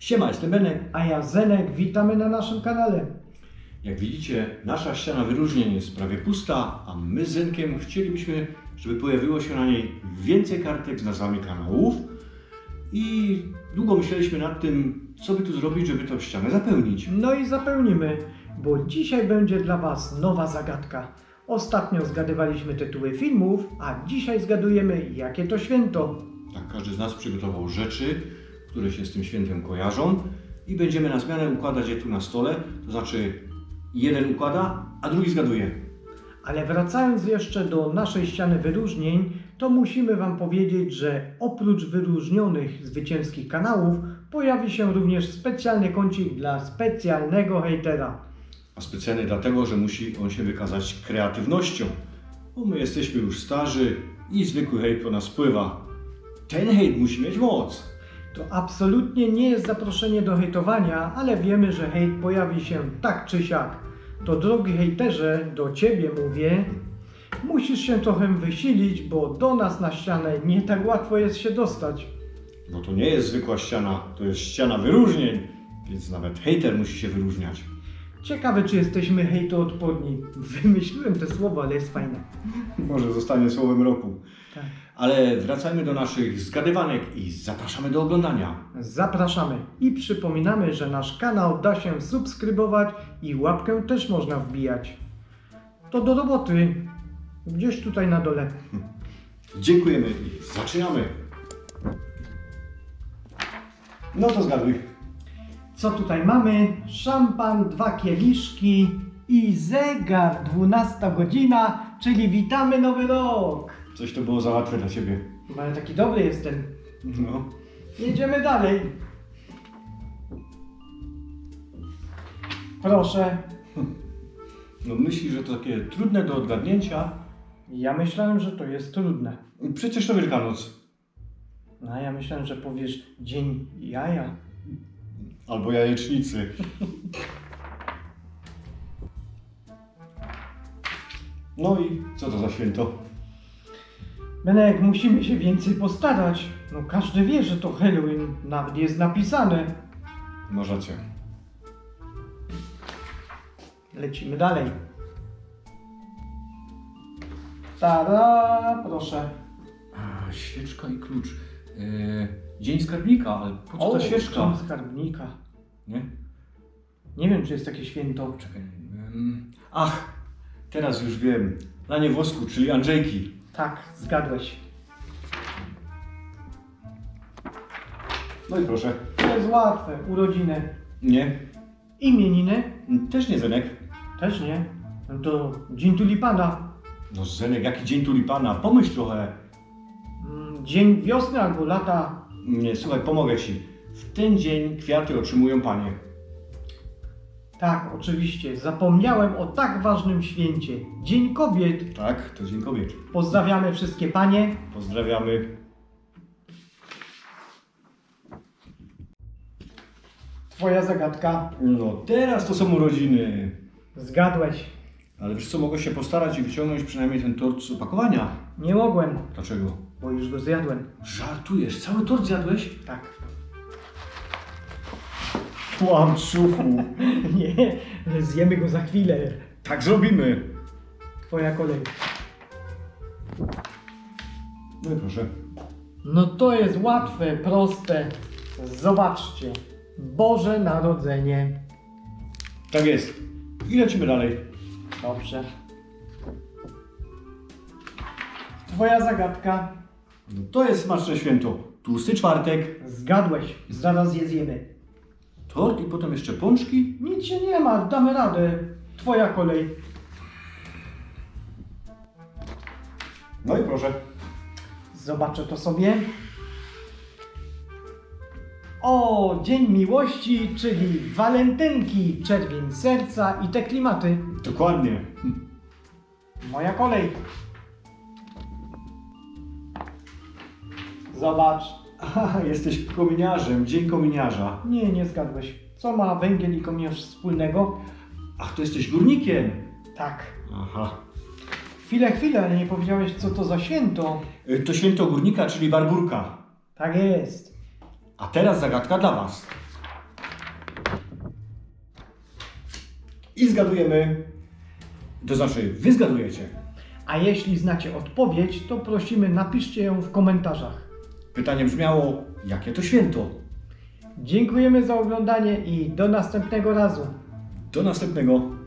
Siema, jestem Benek. A ja Zenek, witamy na naszym kanale. Jak widzicie, nasza ściana wyróżnień jest prawie pusta, a my z Zenkiem chcielibyśmy, żeby pojawiło się na niej więcej kartek z nazwami kanałów i długo myśleliśmy nad tym, co by tu zrobić, żeby tę ścianę zapełnić. No i zapełnimy, bo dzisiaj będzie dla Was nowa zagadka. Ostatnio zgadywaliśmy tytuły filmów, a dzisiaj zgadujemy, jakie to święto. Tak, każdy z nas przygotował rzeczy, które się z tym świętem kojarzą i będziemy na zmianę układać je tu na stole, to znaczy jeden układa, a drugi zgaduje. Ale wracając jeszcze do naszej ściany wyróżnień, to musimy Wam powiedzieć, że oprócz wyróżnionych zwycięskich kanałów pojawi się również specjalny kącik dla specjalnego hejtera. A specjalnie dlatego, że musi on się wykazać kreatywnością. Bo my jesteśmy już starzy i zwykły hejt po nas wpływa. Ten hejt musi mieć moc. To absolutnie nie jest zaproszenie do hejtowania, ale wiemy, że hejt pojawi się tak czy siak. To drogi hejterze, do Ciebie mówię, musisz się trochę wysilić, bo do nas na ścianę nie tak łatwo jest się dostać. Bo to nie jest zwykła ściana, to jest ściana wyróżnień, więc nawet hejter musi się wyróżniać. Ciekawe, czy jesteśmy hejtoodporni. Wymyśliłem te słowo, ale jest fajne. Może zostanie słowem roku. Tak. Ale wracajmy do naszych zgadywanek i zapraszamy do oglądania. Zapraszamy i przypominamy, że nasz kanał da się subskrybować i łapkę też można wbijać. To do roboty. Gdzieś tutaj na dole. Dziękujemy i zaczynamy. No to zgaduj. Co tutaj mamy? Szampan, dwa kieliszki i zegar 12 godzina, czyli witamy nowy rok. Coś to było za łatwe dla Ciebie. Bo ja taki dobry jestem. No. Jedziemy dalej. Proszę. No myślisz, że to takie trudne do odgadnięcia? Ja myślałem, że to jest trudne. Przecież to Wielkanoc. No a ja myślałem, że powiesz dzień jaja. Albo jajecznicy. No i co to za święto? Benek, musimy się więcej postarać. No każdy wie, że to Halloween. Nawet jest napisane. Rację. Lecimy dalej. Tada, proszę. A, świeczka i klucz. E, dzień skarbnika, ale po co ta dzień skarbnika. Nie? Nie wiem, czy jest takie święto. Czekaj. ach, teraz już wiem. Lanie wosku, czyli Andrzejki. Tak, zgadłeś. No i proszę. To jest łatwe. Urodziny. Nie. Imieniny? Też nie Zenek. Też nie. No to dzień tulipana. No Zenek, jaki dzień tulipana? Pomyśl trochę. Mm, Dzień wiosny albo lata. Nie, słuchaj, pomogę ci. W ten dzień kwiaty otrzymują panie. Tak, oczywiście. Zapomniałem o tak ważnym święcie. Dzień kobiet. Tak, to dzień kobiet. Pozdrawiamy wszystkie panie. Pozdrawiamy. Twoja zagadka. No teraz to są urodziny. Zgadłeś. Ale wiesz co, mogę się postarać i wyciągnąć przynajmniej ten tort z opakowania. Nie mogłem, Dlaczego? Bo już go zjadłem. Żartujesz, cały tort zjadłeś? Tak. Kłamczuchu. Nie, zjemy go za chwilę. Tak zrobimy. Twoja kolej. No i proszę. No to jest łatwe, proste. Zobaczcie. Boże Narodzenie. Tak jest. I lecimy dalej. Dobrze. Twoja zagadka. No to jest smaczne święto. Tłusty czwartek, Zgadłeś. Zaraz je zjemy. tort i potem jeszcze pączki. Nic się nie ma, damy radę. Twoja kolej. No i proszę. Zobaczę to sobie. O, Dzień Miłości, czyli walentynki, czerwień serca i te klimaty. Dokładnie. Moja kolej. Zobacz. Aha, jesteś kominiarzem, dzień kominiarza. Nie, nie zgadłeś. Co ma węgiel i kominiarz wspólnego? Ach, to jesteś górnikiem. Tak. Aha. Chwilę, chwilę, ale nie powiedziałeś, co to za święto. Y, to święto górnika, czyli barburka. Tak jest. A teraz zagadka dla Was. I zgadujemy. To znaczy, Wy zgadujecie. A jeśli znacie odpowiedź, to prosimy, napiszcie ją w komentarzach. Pytanie brzmiało, jakie to święto? Dziękujemy za oglądanie i do następnego razu. Do następnego.